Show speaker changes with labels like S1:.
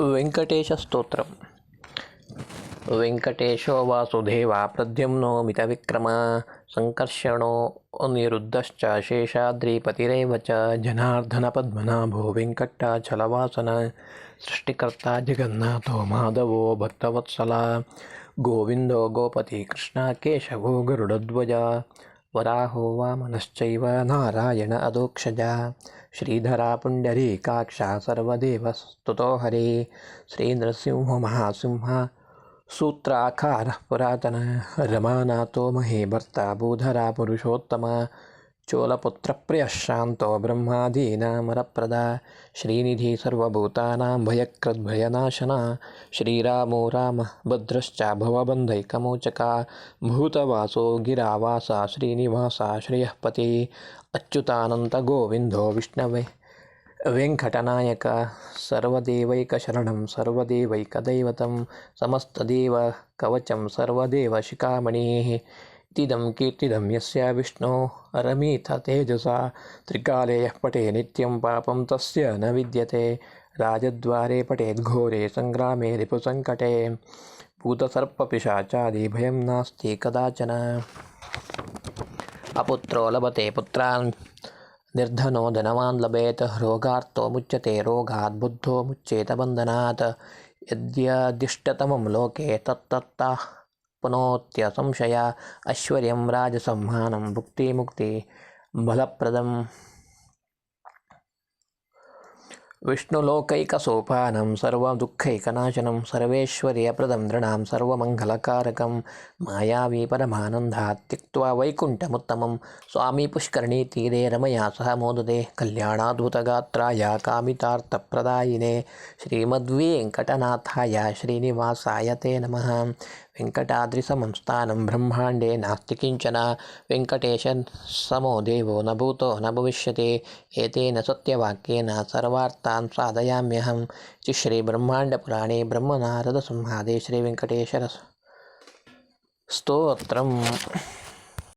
S1: वेङ्कटेशस्तोत्रं वेङ्कटेशो वासुदेवा प्रद्युम्नो मितविक्रम सङ्कर्षणो अनिरुद्धश्च शेषाद्रिपतिरेव च, जनार्दनपद्मनाभो वेङ्कट्टाचलवासन, सृष्टिकर्ता जगन्नाथो माधवो भक्तवत्सला, गोविन्दो गोपति कृष्ण केशवो गरुडध्वज वराहो वामनश्चैव नारायण अदोक्षजा। श्रीधरा पुण्डरीकाक्षा सर्वदेवस्तुतो हरे। श्रीनृसिंहो महासिंह सूत्राकारः पुरातन। रमानाथो महे भर्ता भूधरा पुरुषोत्तम। चोलपुत्रप्रियः शान्तो ब्रह्मादीनामरप्रदा, श्रीनिधि सर्वभूतानां भयकृद्भयनाशना, श्रीरामो रामः भद्रश्च भवबन्धैकमोचका, भूतवासो गिरावासा, श्रीनिवासा, श्रियःपति अच्युतानन्तगोविन्दो विष्णवे, वेङ्कटनायक, सर्वदेवैकशरणं, सर्वदेवैकदैवतं, समस्तदेवकवचं, सर्वदेवशिखामणिः इतीदं कीर्तिदं यस्य विष्णो रमीथ तेजसा, त्रिकाले यः पटे नित्यं पापं तस्य न विद्यते। राजद्वारे पटेद्घोरे सङ्ग्रामे रिपुसङ्कटे। भूतसर्पपिशाचादिभयं नास्ति कदाचन। अपुत्रो लभते पुत्रान्, निर्धनो धनवान् लभेत् रोगार्तो मुच्यते रोगात् बुद्धो मुच्येत बन्धनात्। यद्यदिष्टतमं लोके तत्तत्तः पुनोत्य संशया, ऐश्वर्यं राजसंहानं भुक्तिमुक्ति बलप्रदम्। विष्णुलोकैकसोपानं, सर्वदुःखैकनाशनं, सर्वेश्वर्यप्रदं नृणां सर्वमङ्गलकारकं, मायावी परमानन्दात् त्यक्त्वा वैकुण्ठमुत्तमं। स्वामी पुष्करणीतीरे रमया सह मोदते कल्याणाद्भुतगात्राय कामितार्थप्रदायिने। श्रीमद्वेङ्कटनाथाय श्रीनिवासाय ते नमः। वेङ्कटाद्रिसमं स्थानं ब्रह्माण्डे नास्ति किञ्चन वेङ्कटेशसमो देवो न भूतो न भविष्यति एतेन सत्यवाक्येन सर्वार्थान् साधयाम्यहं इति श्रीब्रह्माण्डपुराणे ब्रह्मनारदसंवादे श्रीवेङ्कटेश्वर स्तोत्रम्